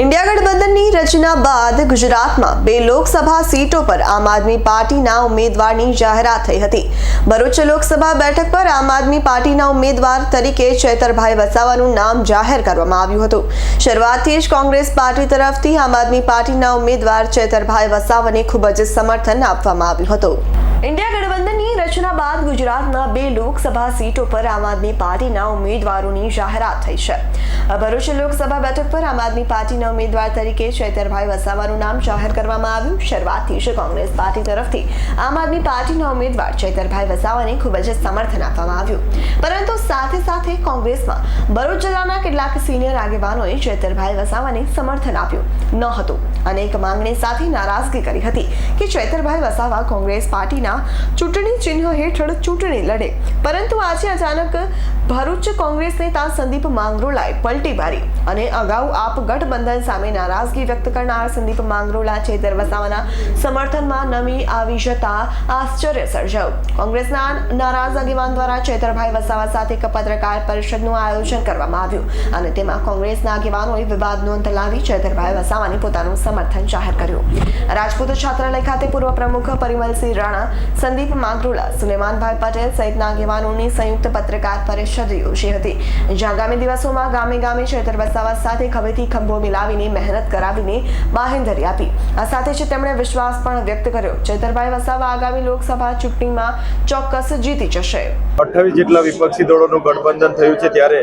India ગઠબંધનની રચના બાદ ગુજરાતમાં બે લોકસભા સીટો પર આમ આદમી પાર્ટીના ઉમેદવારની જાહેરાત થઈ હતી. ભરૂચ લોકસભા બેઠક પર આમ આદમી પાર્ટીના ઉમેદવાર તરીકે ચેતરભાઈ વસાવાનું નામ જાહેર કરવામાં આવ્યું હતું. શરૂઆતથી જ કોંગ્રેસ પાર્ટી તરફથી આમ આદમી પાર્ટીના ઉમેદવાર ચેતરભાઈ વસાવાને ખૂબ જ સમર્થન આપવામાં આવ્યું હતું. ઇન્ડિયા ગઠબંધનની રચના બાદ ગુજરાતમાં બે લોકસભા સીટો પર આમ આદમી પાર્ટીના ઉમેદવારોની જાહેરાત થઈ છે. ભરૂચ લોકસભા બેઠક પર આમ આદમી પાર્ટીના ઉમેદવાર તરીકે ચૈતરભાઈ વસાવાનું નામ જાહેર કરવામાં આવ્યું. શરૂઆતથી જ કોંગ્રેસ પાર્ટી તરફથી આમ આદમી પાર્ટીના ઉમેદવાર ચૈતરભાઈ વસાવાને ખૂબ જ સમર્થન આપવામાં આવ્યું. પરંતુ સાથે સાથે કોંગ્રેસમાં ભરૂચ જિલ્લાના કેટલાક સિનિયર આગેવાનોએ ચૈતરભાઈ વસાવાને સમર્થન આપ્યું. ન હતું. અનેક માંગણી સાથે નારાજગી કરી હતી કે ચૈતરભાઈ વસાવા કોંગ્રેસ પાર્ટીના ચૂંટણી ચિહ્ન હેઠળ ચૂંટણી લડે. પરંતુ આજે અચાનક ભરૂચ કોંગ્રેસ નેતા સંદીપ માંગરોલાએ પલટી મારી અને અગાઉ આપ ગઠબંધન સામે નારાજગી વ્યક્ત કરનાર સંદીપ માંગરોલા ચેતર વસાવાના સમર્થનમાં નમી આવી જતા આશ્ચર્ય સર્જાયું. કોંગ્રેસના નારાજ આગેવાન દ્વારા ચેતરભાઈ વસાવા સાથે એક પત્રકાર પરિષદનું આયોજન કરવામાં આવ્યું અને તેમાં કોંગ્રેસના આગેવાનોએ વિવાદ નોંધ લાવી ચેતરભાઈ વસાવાને પોતાનું સમર્થન જાહેર કર્યું. રાજપૂત છાત્રાલય ખાતે પૂર્વ પ્રમુખ પરિમલસિંહ રાણા સંદીપ માંગરોળા સુલેમાનભાઈ પટેલ સહિતના આગેવાનોની સંયુક્ત પત્રકાર પરિષદ યોજી હતી. જ્યાં આગામી દિવસોમાં ગામે ગામે ચેતર વસાવા સાથે ખભેથી ખંભો મિલાવીને મહેનત કરાવીને બાહેંધરી આપી. આ સાથે જ તેમણે વિશ્વાસ પણ વ્યક્ત કર્યો. ચેતરભાઈ વસાવા આગામી લોકસભા ચૂંટણીમાં ચોક્કસ જીતી જશે. અઠ્ઠાવીસ જેટલા વિપક્ષી દળોનું ગઠબંધન થયું છે ત્યારે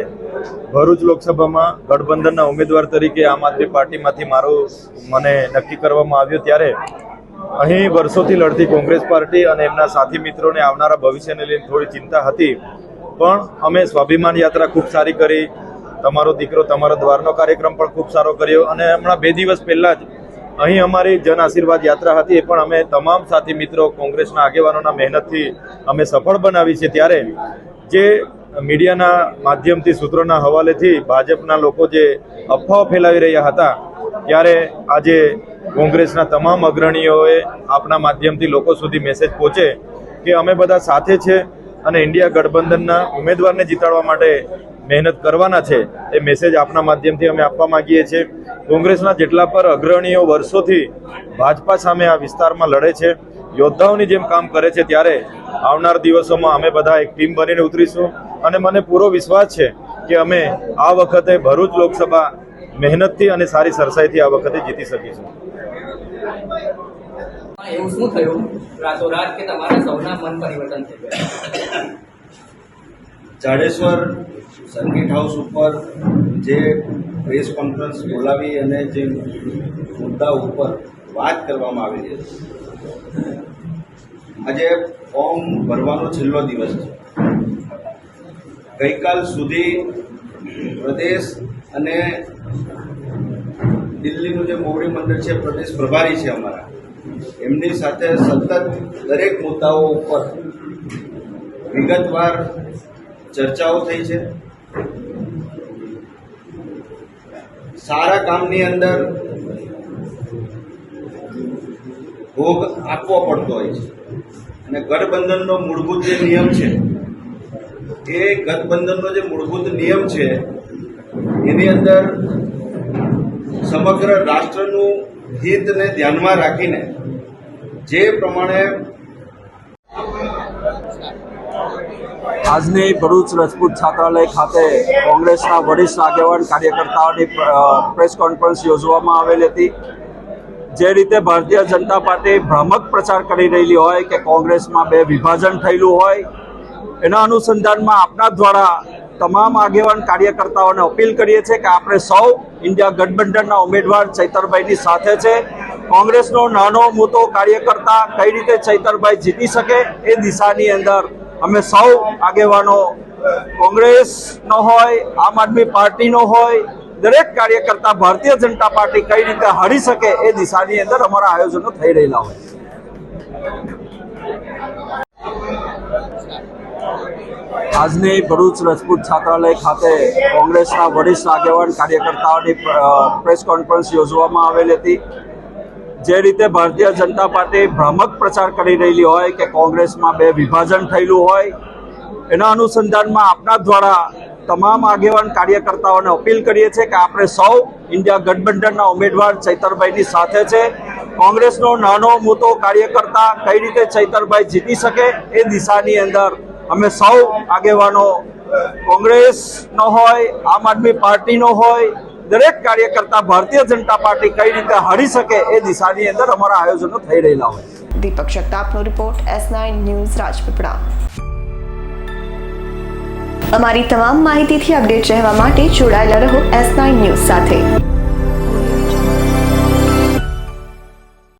ભરૂચ લોકસભામાં ગઠબંધનના ઉમેદવાર તરીકે આમ આદમી પાર્ટીમાંથી મારું મને નક્કી કરવામાં આવ્યું. ત્યારે અહીં વર્ષોથી લડતી કોંગ્રેસ પાર્ટી અને એમના સાથી મિત્રોને આવનારા ભવિષ્યને લઈને થોડી ચિંતા હતી. પણ અમે સ્વાભિમાન યાત્રા ખૂબ સારી કરી. તમારો દીકરો તમારા દ્વારનો કાર્યક્રમ પણ ખૂબ સારો કર્યો અને હમણાં બે દિવસ પહેલાં જ અહીં અમારી જન આશીર્વાદ યાત્રા હતી. એ પણ અમે તમામ સાથી મિત્રો કોંગ્રેસના આગેવાનોના મહેનતથી અમે સફળ બનાવી છે. ત્યારે જે મીડિયાના માધ્યમથી સૂત્રોના હવાલેથી ભાજપના લોકો જે અફવાઓ ફેલાવી રહ્યા હતા, ત્યારે આજે કોંગ્રેસના તમામ અગ્રણીઓએ આપના માધ્યમથી લોકો સુધી મેસેજ પહોંચે કે અમે બધા સાથે છે અને ઇન્ડિયા ગઠબંધનના ઉમેદવારને જીતાડવા માટે મહેનત કરવાના છે. એ મેસેજ આપના માધ્યમથી અમે આપવા માંગીએ છીએ. કોંગ્રેસના જેટલા પર અગ્રણીઓ વર્ષોથી ભાજપા સામે આ વિસ્તારમાં લડે છે, યોદ્ધાઓની જેમ કામ કરે છે, ત્યારે આવનાર દિવસોમાં અમે બધા એક ટીમ બનીને ઉતરીશું. અને મને પૂરો વિશ્વાસ છે કે અમે આ વખતે ભરૂચ લોકસભા મહેનતથી અને સારી સરસાઈથી આ વખતે જીતી શકીશું એવું શું થયું? રાતોરાત કે તમારા સૌના મન પરિવર્તન થઈ ગયા? જાડેશ્વર સર્કિટ હાઉસ ઉપર જે પ્રેસ કોન્ફરન્સ બોલાવી અને જે મુદ્દા ઉપર વાત કરવામાં આવી છે. આજે ફોર્મ ભરવાનો છેલ્લો દિવસ છે. ગઈકાલ સુધી પ્રદેશ અને દિલ્હીનું જે મોવડી મંડળ છે, પ્રદેશ પ્રભારી છે અમારા. એમની સાથે સતત દરેક મુદ્દાઓ ઉપર વિગતવાર ચર્ચાઓ થઈ છે. સારા કામની અંદર ભોગ આપવો પડતો હોય છે. અને ગઠબંધનનો મૂળભૂત જે નિયમ છે, એ ગઠબંધનનો જે મૂળભૂત નિયમ છે, એની અંદર સમગ્ર રાષ્ટ્રનું હિતને ધ્યાનમાં રાખીને જે પ્રમાણે આજની ભરૂચ રાજપૂત છાત્રાલય ખાતે કોંગ્રેસના વરિષ્ઠ આગેવાન કાર્યકર્તાઓની પ્રેસ કોન્ફરન્સ યોજવામાં આવેલી હતી. જે રીતે ભારતીય જનતા પાર્ટી ભ્રામક પ્રચાર કરી રહેલી હોય કે કોંગ્રેસમાં બે વિભાજન થયેલું હોય, એના અનુસંધાનમાં આપના દ્વારા તમામ આગેવાન કાર્યકર્તાઓને અપીલ કરીએ છીએ કે આપણે સૌ ઇન્ડિયા ગઠબંધનના ઉમેદવાર ચૈતરભાઈની સાથે છે. કોંગ્રેસનો નાનો મોટો કાર્યકર્તા કઈ રીતે ચૈતરભાઈ જીતી શકે એ દિશાની અંદર અમે સૌ આગેવાનો કોંગ્રેસનો હોય, આમ આદમી પાર્ટીનો હોય, દરેક કાર્યકર્તા ભારતીય જનતા પાર્ટી કઈ રીતે હારી શકે એ દિશાની અંદર અમારા આયોજનો થઈ રહેલા હોય. આજની ભરૂચ રાજપૂત છાત્રાલય ખાતે કોંગ્રેસના વરિષ્ઠ આગેવાન કાર્યકર્તાઓની પ્રેસ કોન્ફરન્સ યોજવામાં આવેલી હતી. જે રીતે ભારતીય જનતા પાર્ટી ભ્રામક પ્રચાર કરી રહેલી હોય કે કોંગ્રેસમાં બે વિભાજન થયેલું હોય, એના અનુસંધાનમાં આપના દ્વારા તમામ આગેવાન કાર્યકર્તાઓને અપીલ કરીએ છીએ કે આપણે સૌ ઇન્ડિયા ગઠબંધનના ઉમેદવાર ચૈતરભાઈની સાથે છે. કોંગ્રેસનો નાનો, મોટો કાર્યકર્તા કઈ રીતે ચૈતરભાઈ જીતી શકે એ દિશાની અંદર અમે સૌ આગેવાનો કોંગ્રેસનો હોય, આમ આદમી પાર્ટીનો હોય, દરેક કાર્યકર્તા ભારતીય જનતા પાર્ટી કઈ રીતે હારી શકે એ દિશાની અંદર અમારા આયોજનો થઈ રહેલા હોય. Deepak શક્તાપનો report S nine news Rajpipla. અમારી તમામ માહિતીથી અપડેટ રહેવા માટે જોડાયેલા રહો એસ નાઇન ન્યૂઝ સાથે.